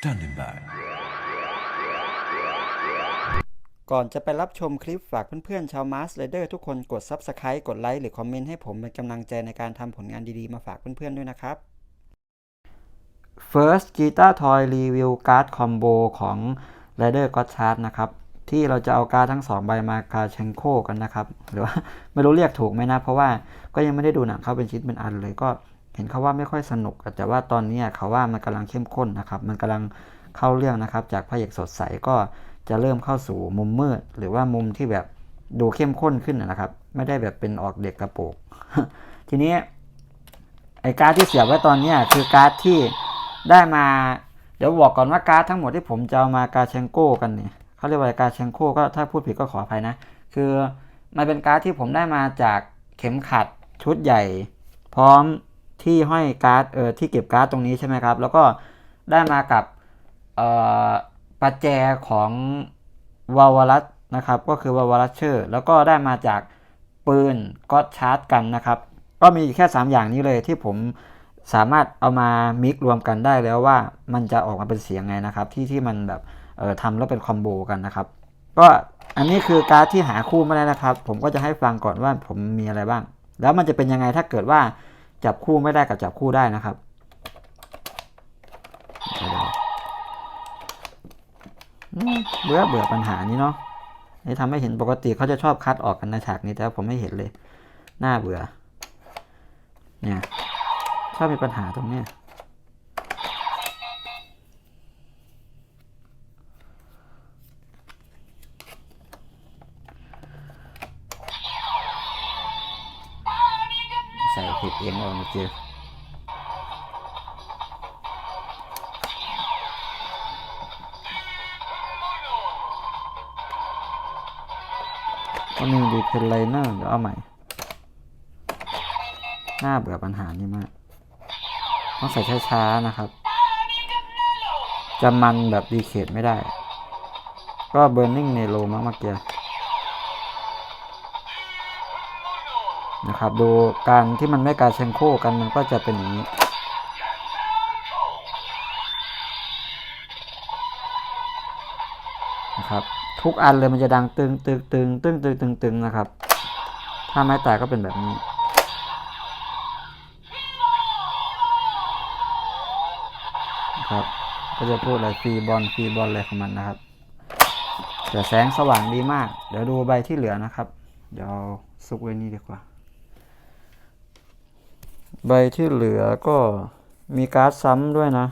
Standing by. ก่อนจะไปรับชมคลิปฝากเพื่อนๆชาวมาสเลเดอร์ทุกคนกด Subscribe กดไลค์หรือคอมเมนต์ให้ผมเป็นกำลังใจในการทำผลงานดีๆ มาฝากเพื่อนๆด้วยนะครับ First Guitar Toy Review Card Combo ของ r i d e r God Chart นะครับ ที่เราจะเอาการ์ดทั้ง2ใบมากาเชงโคกันนะครับ หรือว่าไม่รู้เรียกถูกไหมนะ เพราะว่าก็ยังไม่ได้ดูหนังเขาเป็นชิ้นเป็นอันเลยก็ เห็นเขาว่าไม่ค่อยสนุก แต่ว่าตอนนี้เขาว่ามันกำลังเข้มข้นนะครับ มันกำลังเข้าเรื่องนะครับ จากพระเอกสดใสก็จะเริ่มเข้าสู่มุมมืด หรือว่ามุมที่แบบดูเข้มข้นขึ้นนะครับ ไม่ได้แบบเป็นออกเด็กกระโปงทีนี้ไอ้การ์ดที่เสียบไว้ตอนนี้คือการ์ดที่ได้มา เดี๋ยวบอกก่อนว่าการ์ดทั้งหมดที่ผมจะเอามากาเชงโก้กันเนี่ยเขาเรียกว่ากาเชงโก้ก็ถ้าพูดผิดก็ขออภัยนะ คือมันเป็นการ์ดที่ผมได้มาจากเข็มขัดชุดใหญ่ พร้อม ที่ห้อยการ์ดเออที่เก็บการ์ดตรงนี้ใช่ไหมครับ แล้วก็ได้มากับเอ่อปัจแจของวาวรัสนะครับ ก็คือวาวรัสเชอร์แล้วก็ได้มาจากปืนก็ชาร์จกันนะครับ ก็มีแค่ 3 อย่างนี้เลยที่ผมสามารถเอามามิกรวมกันได้แล้วว่ามันจะออกมาเป็นเสียงไงนะครับ ที่ที่มันแบบเออทำแล้วเป็นคอมโบกันนะครับ ก็อันนี้คือการ์ดที่หาคู่ไม่ได้นะครับ ผมก็จะให้ฟังก่อนว่าผมมีอะไรบ้าง แล้วมันจะเป็นยังไงถ้าเกิดว่า จับคู่ไม่ได้กับจับคู่ได้นะครับ เบื่อเบื่อปัญหานี้เนาะนี่ทำให้เห็นปกติเขาจะชอบคัดออกกันในฉากนี้แต่ผมไม่เห็นเลย น่าเบื่อ เนี่ยชอบมีปัญหาตรงเนี้ย ใส่ผิดเองเอาเมื่อกี้ก็มีดีเพนไลเนอร์เดี๋ยวเอาใหม่น่าเบื่อปัญหานี้มาก ต้องใส่ช้าๆนะครับ จะมันแบบดีเคทไม่ได้ ก็เบ r ร์นิ่งในโลมากเมื่อกี้ นะครับ ดูการที่มันไม่การเชงโคกันมันก็จะเป็นอย่างนี้ นะครับ ทุกอันเลยมันจะดังตึงตึงตึงตึงตึงตึงตึงนะครับ ถ้าไม้ตายก็เป็นแบบนี้ครับ ก็จะพูดอะไรฟรีบอลฟรีบอลอะไรของมันนะครับแต่แสงสว่างดีมาก เดี๋ยวดูใบที่เหลือนะครับ เดี๋ยวซุกไว้นี่ดีกว่า ใบที่เหลือก็มีการ์ดซ้ำด้วยนะ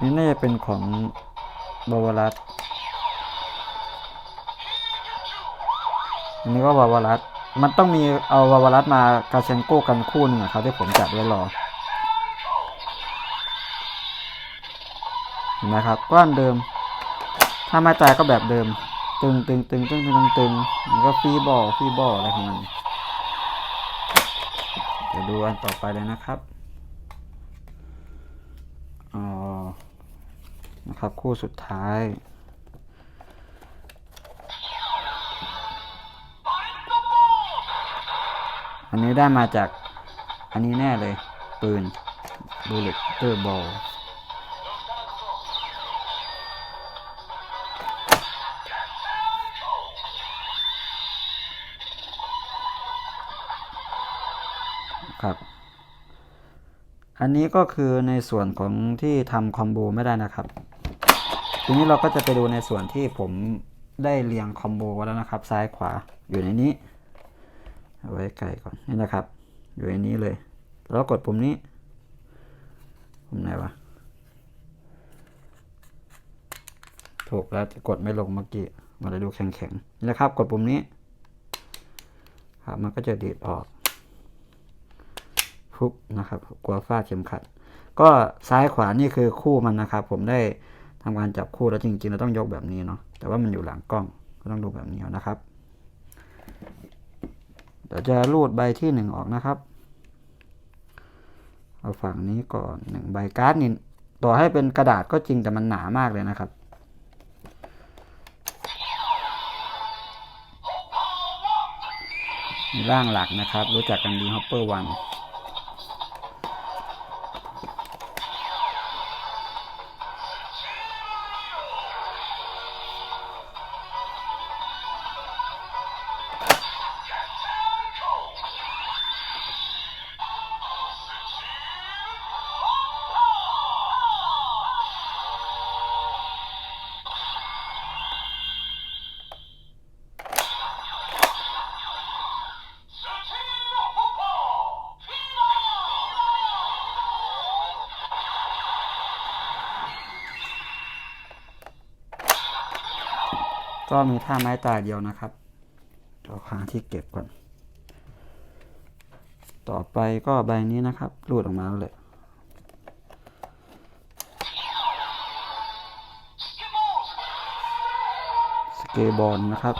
นี่น่าจะเป็นของบาวารัสอันนี้ก็วาวารัสมันต้องมีเอาวาวารัสมากาเชนโก้กันคู่นึงอะครับที่ผมจัดไว้รอเห็นไหมครับก้อนเดิม ถ้าไม่ตายก็แบบเดิม ตึงตึงตึงตึงตึงตึงตึงมันก็ฟรีบอลฟรีบอลอะไรของมันเดี๋ยวดูอันต่อไปเลยนะครับอ๋อนะครับคู่สุดท้ายอันนี้ได้มาจากอันนี้แน่เลย ปืนบูเลตเตอร์บอล ครับ อันนี้ก็คือในส่วนของที่ทำคอมโบไม่ได้นะครับ ทีนี้เราก็จะไปดูในส่วนที่ผมได้เรียงคอมโบไว้แล้วนะครับ ซ้ายขวาอยู่ในนี้เอาไว้ไกลก่อนนี่นะครับ อยู่ในนี้เลย แล้วกดปุ่มนี้ปุ่มไหนวะถูกแล้วกดไม่ลงเมื่อกี้มันเลยดูแข็งๆนี่นะครับ กดปุ่มนี้ครับมันก็จะดีดออกุบนะครับ กลัวฟาดเข็มขัด ก็ซ้ายขวานี่คือคู่มันนะครับ ผมได้ทำการจับคู่แล้วจริงๆเราต้องยกแบบนี้เนาะแต่ว่ามันอยู่หลังกล้องก็ต้องดูแบบนี้นะครับเดี๋ยวจะรูดใบที่หนึ่งออกนะครับ เอาฝั่งนี้ก่อนหนึ่งใบการ์ดนี่ต่อให้เป็นกระดาษก็จริงแต่มันหนามากเลยนะครับมีร่างหลักนะครับ รู้จักกันดีฮอปเปอร์วัน ก็มีท่าไม้ตายเดียวนะครับเดี๋ยวหาที่เก็บก่อน ต่อไปก็ใบนี้นะครับรูดออกมาแล้วเลยสเกตบอลนะครับ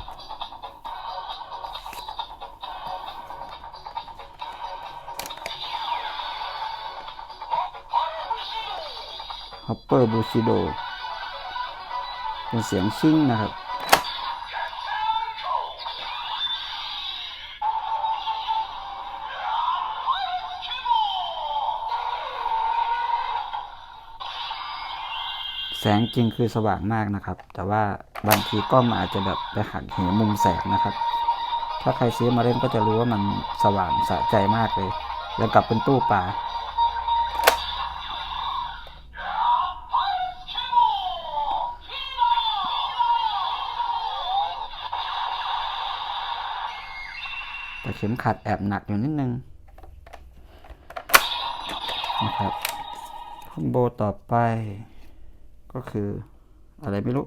ฮอปเปอร์บูชิโดเป็นเสียงชิ่งนะครับ แสงจริงคือสว่างมากนะครับ แต่ว่าบางทีกล้องมันอาจจะแบบไปหักเหมุมแสงนะครับ ถ้าใครซื้อมาเล่นก็จะรู้ว่ามันสว่างสะใจมากเลยแล้วกลับเป็นตู้ปลาแต่เข็มขัดแอบหนักอยู่นิดนึงนะครับคอมโบต่อไป ก็คืออะไรไม่รู้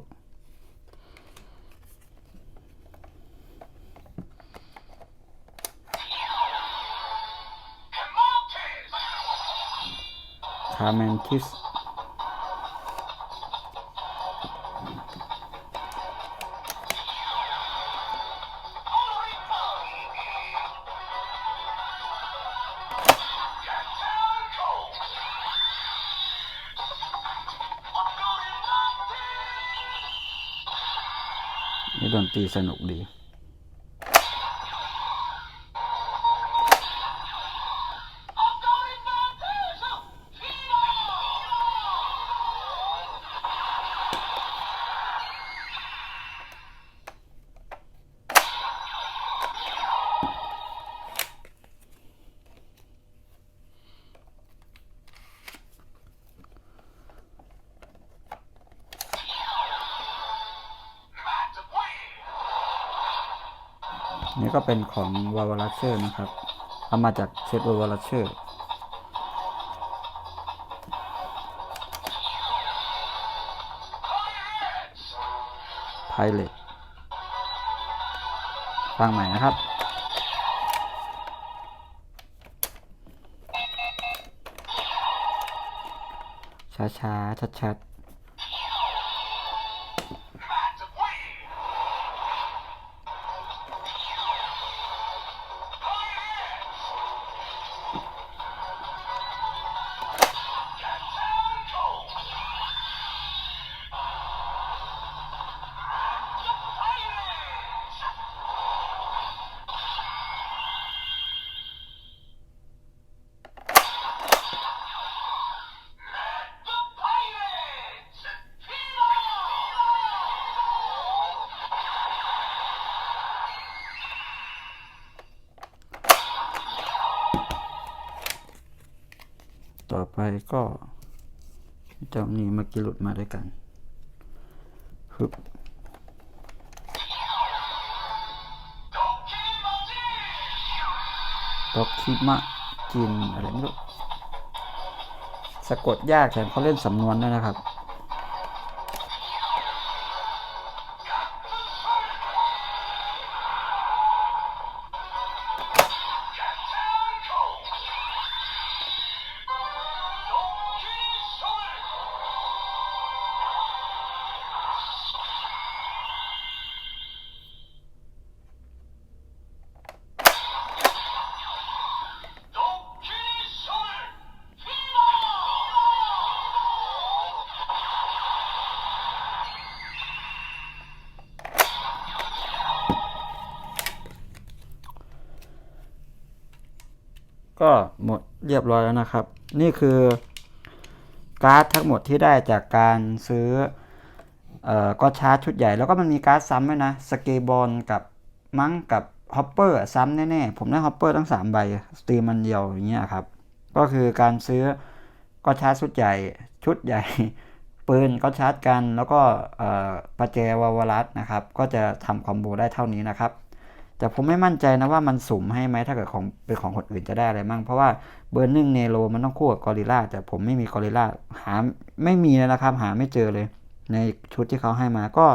คาเมนทิส นี่ดนตรีสนุกดี ก็เป็นของวาวาลัชเชอร์นะครับ เอามาจากเซตวาวาลัชเชอร์ไพเรตฟังใหม่นะครับช้าๆชัดๆ ไปก็เจ้านี่เมื่อกี้หลุดมาด้วยกันฮึบด็อกคิมะจินอะไรไม่รู้สะกดยากแถมเขาเล่นสำนวนด้วยนะครับ ก็หมดเรียบร้อยแล้วนะครับ นี่คือการ์ดทั้งหมดที่ได้จากการซื้อเอ่อก็ชาร์จชุดใหญ่แล้วก็มันมีการ์ดซ้ำด้วยนะสเกบอลกับมั้งกับฮอปเปอร์ซ้ำแน่ๆ ผมได้ฮอปเปอร์ทั้ง 3 ใบสตรีมันเดียวอย่างเงี้ยครับ ก็คือการซื้อก็ชาร์จชุดใหญ่ชุดใหญ่ ปืนก็ชาร์จกัน แล้วก็ประแจวาวรัสนะครับ ก็จะทำคอมโบได้เท่านี้นะครับ แต่ผมไม่มั่นใจนะว่ามันสุ่มให้ไหมถ้าเกิดของเป็นของคนอื่นจะได้อะไรมั่งเพราะว่าเบอร์หนึ่งเนโรมันต้องคู่กับกอริลลาแต่ผมไม่มีกอริลลาหาไม่มีเลยนะครับ หาไม่เจอเลย ในชุดที่เขาให้มาก็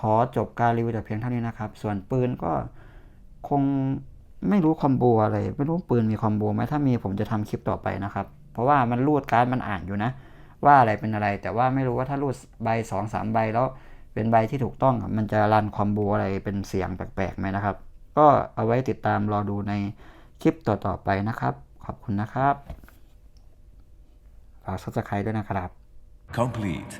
ขอจบการรีวิวแต่เพียงเท่านี้นะครับ ส่วนปืนก็คงไม่รู้คอมโบอะไร ไม่รู้ปืนมีคอมโบไหมถ้ามีผมจะทำคลิปต่อไปนะครับ เพราะว่ามันรูดการ์ดมันอ่านอยู่นะ ว่าอะไรเป็นอะไร แต่ว่าไม่รู้ว่าถ้ารูดใบสองสามใบแล้ว เป็นใบที่ถูกต้องมันจะรันคอมโบอะไรเป็นเสียงแปลกๆไหมนะครับ ก็เอาไว้ติดตามรอดูในคลิปต่อๆไปนะครับ ขอบคุณนะครับฝากซับสไครต์ด้วยนะครับ Complete.